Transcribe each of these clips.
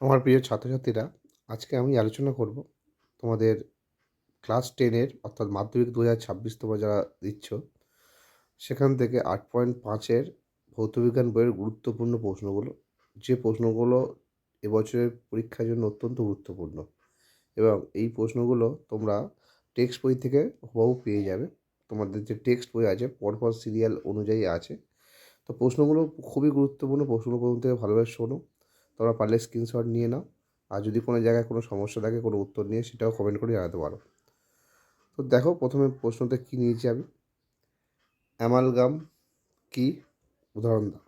আমার প্রিয় ছাত্রছাত্রীরা, আজকে আমি আলোচনা করব তোমাদের ক্লাস টেনের অর্থাৎ মাধ্যমিক দু হাজার ছাব্বিশ তোমরা যারা দিচ্ছ, সেখান থেকে আট পয়েন্ট পাঁচের ভৌতবিজ্ঞান বইয়ের গুরুত্বপূর্ণ প্রশ্নগুলো। যে প্রশ্নগুলো এবছরের পরীক্ষার জন্য অত্যন্ত গুরুত্বপূর্ণ এবং এই প্রশ্নগুলো তোমরা টেক্সট বই থেকে হুবহু পেয়ে যাবে। তোমাদের যে টেক্সট বই আছে, পরপর সিরিয়াল অনুযায়ী আছে। তো প্রশ্নগুলো খুবই গুরুত্বপূর্ণ প্রশ্নগুলো থেকে ভালোভাবে শোনো। তোমরা পারলে স্ক্রিনশট নিয়ে নাও। আর যদি কোনো জায়গায় কোনো সমস্যা থাকে, কোনো উত্তর নিয়ে, সেটাও কমেন্ট করে জানাতে পারো। তো দেখো, প্রথমে প্রশ্নতে কী নিয়েছি আমি? অ্যামালগাম কি? উদাহরণ দাও।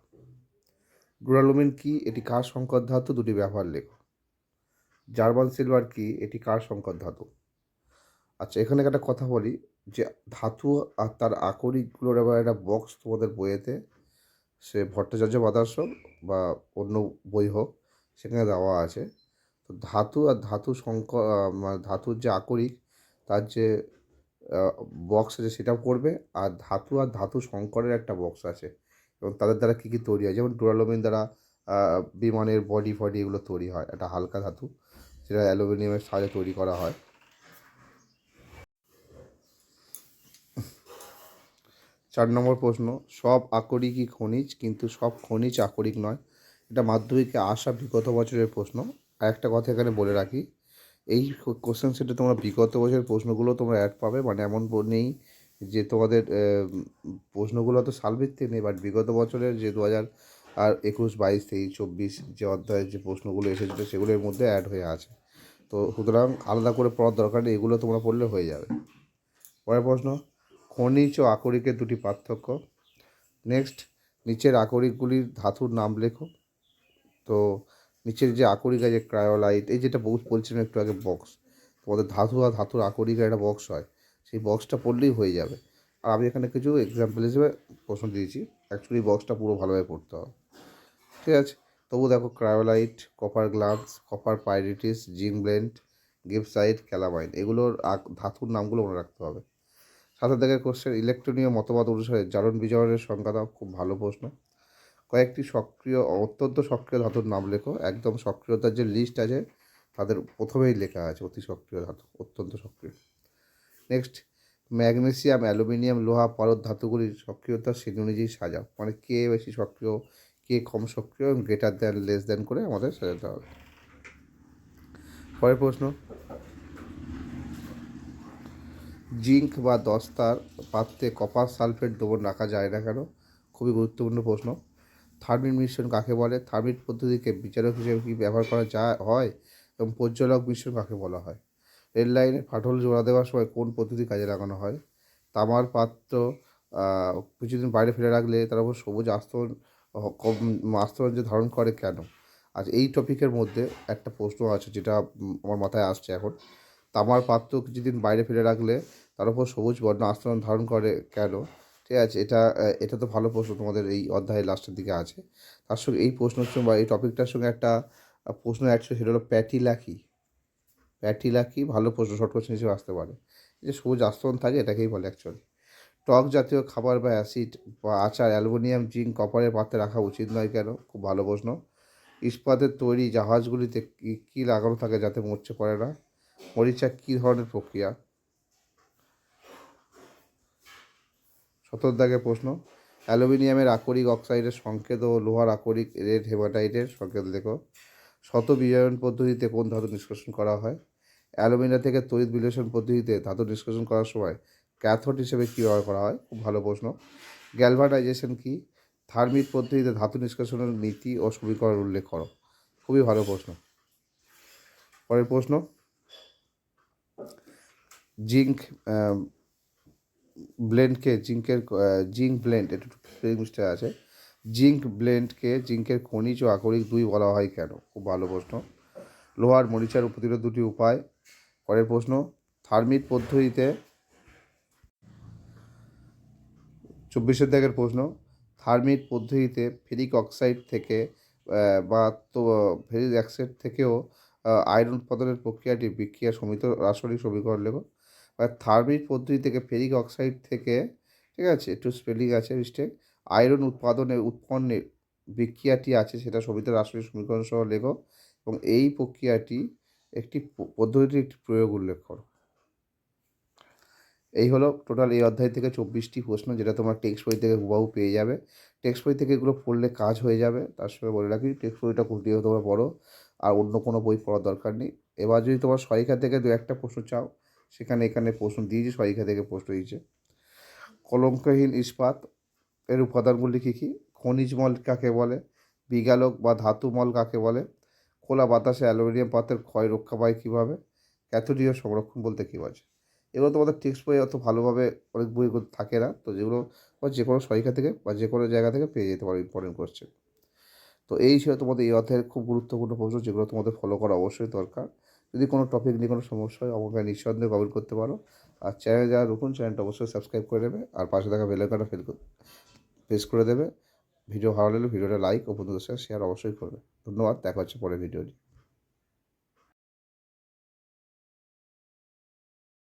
ডুরালুমিন কি? এটি কার সংকর ধাতু? দুটি ব্যবহার লেখো। জার্মান সিলভার কি? এটি কার সংকর ধাতু? আচ্ছা এখানে একটা কথা বলি যে ধাতু আর তার আকরিকগুলোর এবার একটা বক্স তোমাদের বইয়েতে। সে ভট্টাচার্য মাদার্স বা অন্য বই হোক। সেখানে দেওয়া আছে। তো ধাতু আর ধাতু সংক মানে ধাতুর যে আকরিক, তার যে বক্স আছে সেটাও করবে আর ধাতু আর ধাতু সংকরের একটা বক্স আছে। এবং তাদের দ্বারা কী কী তৈরি হয়? যেমন ডোরালোমিন দ্বারা বিমানের বডি ফডি এগুলো তৈরি হয়। একটা হালকা ধাতু, যেটা অ্যালুমিনিয়ামের সাহায্যে তৈরি করা হয়। চার নম্বর প্রশ্ন, সব আকরিকই খনিজ, কিন্তু সব খনিজ আকরিক নয়। এটা মাধ্যমিকে আসা বিগত বছরের প্রশ্ন। আর একটা কথা এখানে বলে রাখি, এই কোশ্চেন সেটে তোমরা বিগত বছরের প্রশ্নগুলো তোমরা অ্যাড পাবে। মানে এমন নেই যে তোমাদের প্রশ্নগুলো তো সালভিত্তিক নেই বাট বিগত বছরের যে দু হাজার আর একুশ, বাইশ, তেইশ, চব্বিশ যে অধ্যায়ের যে প্রশ্নগুলো এসেছিল সেগুলোর মধ্যে অ্যাড হয়ে আছে। তো সুতরাং আলাদা করে পড়ার দরকার নেই, এগুলো তোমরা পড়লে হয়ে যাবে। পরের প্রশ্ন, খনিজ ও আকরিকের দুটি পার্থক্য। নেক্সট নিচের আকরিকগুলির ধাতুর নাম লেখো। নিচের যে আকরিক আছে ক্রায়োলাইট এই যেটা বলছিলাম একটু আগে বক্স তোমাদের ধাতু আর ধাতুর আকরিকা একটা বক্স হয়, সেই বক্সটা পড়লেই হয়ে যাবে। আর আমি এখানে কিছু এক্সাম্পল হিসেবে প্রশ্ন দিয়েছি অ্যাকচুয়ালি বক্সটা পুরো ভালোভাবে পড়তে হবে। ঠিক আছে? তবু দেখো cryolite copper glance copper pyrites zinc blende gibbsite calamine এগুলোর ধাতুর নামগুলো মনে রাখতে হবে। সাথে দেখে কোশ্চেন ইলেকট্রনীয় মতবাদ অনুসারে জারণ বিজারণের সংখ্যা খুব ভালো প্রশ্ন। কয়েকটি সক্রিয়, অত্যন্ত সক্রিয় ধাতুর নাম লেখো। একদম সক্রিয়তার যে লিস্ট আছে, তাদের প্রথমেই লেখা আছে অতি সক্রিয় ধাতু, অত্যন্ত সক্রিয়। নেক্সট ম্যাগনেসিয়াম অ্যালুমিনিয়াম লোহা পারদ ধাতুগুলির সক্রিয়তা শ্রেণি অনুযায়ী সাজাও। মানে কে বেশি সক্রিয়, কে কম সক্রিয় এবং গ্রেটার দ্যান লেস দ্যান করে আমাদের সাজাতে হবে। পরের প্রশ্ন। জিঙ্ক বা দস্তার পাত্রে কপার সালফেট দ্রবণ রাখা যায় না কেন? খুবই গুরুত্বপূর্ণ প্রশ্ন। থার্মিট মিশ্রণ কাকে বলে? থার্মিট পদ্ধতিকে বিচারক হিসেবে কি ব্যবহার করা যায় হয় এবং পর্যলক মিশ্রণ কাকে বলা হয়? রেল লাইনে ফাটল জোড়া দেওয়ার সময় কোন পদ্ধতি কাজে লাগানো হয়? তামার পাত্র কিছুদিন বাইরে ফেলে রাখলে তার উপর সবুজ আস্তরণ আস্তরণ যে ধারণ করে কেন? আজ এই টপিকের মধ্যে একটা প্রশ্ন আছে যেটা আমার মাথায় আসছে এখন। তামার পাত্র কিছুদিন বাইরে ফেলে রাখলে তার উপর সবুজ বর্ণ আস্তরণ ধারণ করে কেন? ঠিক আছে? এটা এটা তো ভালো প্রশ্ন, তোমাদের এই অধ্যায়ের লাস্টের দিকে আছে। তার সঙ্গে এই প্রশ্নের সঙ্গে বা এই টপিকটার সঙ্গে একটা প্রশ্ন অ্যাকচুয়ালি সেটা হলো প্যাটিলা কি প্যাটিলা কি ভালো প্রশ্ন শর্ট কোশ্চেন হিসেবে আসতে পারে। যে সবুজ আস্তরণ থাকে, এটাকেই বলে অ্যাকচুয়ালি টক জাতীয় খাবার বা অ্যাসিড বা আচার, অ্যালুমিনিয়াম, জিঙ্ক কপারের পাত্রে রাখা উচিত নয় কেন? খুব ভালো প্রশ্ন। ইস্পাতের তৈরি জাহাজগুলিতে কী কী লাগানো থাকে যাতে মরচে পড়ে না? মরিচা কী ধরনের প্রক্রিয়া? সতর দাগের প্রশ্ন, অ্যালুমিনিয়ামের আকরিক অক্সাইডের সংকেত ও লোহার আকরিক রেড হেমাটাইটের সংকেত লেখো। শত বিজারণ পদ্ধতিতে কোন ধাতু নিষ্কাশন করা হয়? অ্যালুমিনিয়া থেকে তড়িৎ বিশ্লেষণ পদ্ধতিতে ধাতু নিষ্কাশন করার সময় ক্যাথোড হিসেবে কী ব্যবহার করা হয়? খুব ভালো প্রশ্ন। গ্যালভানাইজেশন কি? থার্মিট পদ্ধতিতে ধাতু নিষ্কাশনের নীতি ও সমীকরণ উল্লেখ করো। খুবই ভালো প্রশ্ন। পরের প্রশ্ন। জিঙ্ক ব্লেন্ডকে জিঙ্কের জিঙ্ক ব্লেন্ড একটু মিস্টেক আছে। জিঙ্ক ব্লেন্ডকে জিঙ্কের খনিজ ও আকরিক দুই বলা হয় কেন? খুব ভালো প্রশ্ন। লোহার মরিচার প্রতিরোধ দুটি উপায়। পরের প্রশ্ন, থার্মিট পদ্ধতিতে চব্বিশের দাগের প্রশ্ন, থার্মিট পদ্ধতিতে ফেরিক অক্সাইড থেকে বা তো, ফেরিক অক্সাইড থেকেও আয়রন উৎপাদনের প্রক্রিয়াটি বিক্রিয়া সমিত রাসায়নিক সমীকরণ লেখো। থার্মিট পদ্ধতি থেকে ফেরিক অক্সাইড থেকে, ঠিক আছে, একটু স্পেলিং আছে মিস্টেক, আয়রন উৎপাদনে উৎপন্নের বিক্রিয়াটি আছে সেটা সমিত রাসায়নিক সমীকরণ সহ লেখো এবং এই প্রক্রিয়াটি একটি পদ্ধতির একটি প্রয়োগ উল্লেখ করো। এই হলো টোটাল এই অধ্যায় থেকে চব্বিশটি প্রশ্ন যেটা তোমার টেক্সট বই থেকে হুবাহু পেয়ে যাবে। টেক্সট বই থেকে এগুলো পড়লে কাজ হয়ে যাবে, তার সঙ্গে বলে রাখি টেক্সট বইটা খুঁটিয়ে তোমরা পড়ো, আর অন্য কোনো বই পড়ার দরকার নেই। এবার যদি তোমার সহায়িকা থেকে দু একটা প্রশ্ন চাও সেখানে এখানে প্রশ্ন দিয়েছি সহায়িকা থেকে প্রশ্ন হয়েছে কলঙ্কহীন ইস্পাত, এর উপাদানগুলি কী কী? খনিজ মল কাকে বলে? বিগালক বা ধাতু মল কাকে বলে? খোলা বাতাসে অ্যালুমিনিয়াম পাত্রের ক্ষয় রক্ষা পায় কীভাবে? ক্যাথোডীয় সংরক্ষণ বলতে কী বোঝে এগুলো তোমাদের টেক্সট বই অত ভালোভাবে অনেক বই থাকে না, তো যেগুলো বা যে কোনো সহায়িকা থেকে বা যে কোনো জায়গা থেকে পেয়ে যেতে পারো ইম্পর্টেন্ট কোশ্চেন তো এই ছিল তোমাদের এই অধ্যায়ের খুব গুরুত্বপূর্ণ প্রশ্ন যেগুলো তোমাদের ফলো করা অবশ্যই দরকার। যদি কোনো টপিক নিয়ে কোনো সমস্যা হয় আমাকে নিঃসন্দেহে কমেন্ট করতে পারো। আর চ্যানেল যারা নতুন, চ্যানেলটা অবশ্যই সাবস্ক্রাইব করে দেবে আর পাশে থাকা বেলাকাটা ফেল প্রেস করে দেবে। ভিডিও ভালো লাগলে ভিডিওটা লাইক ও বন্ধুদের সাথে শেয়ার অবশ্যই করবে। ধন্যবাদ, দেখা হচ্ছে পরের ভিডিও নিয়ে।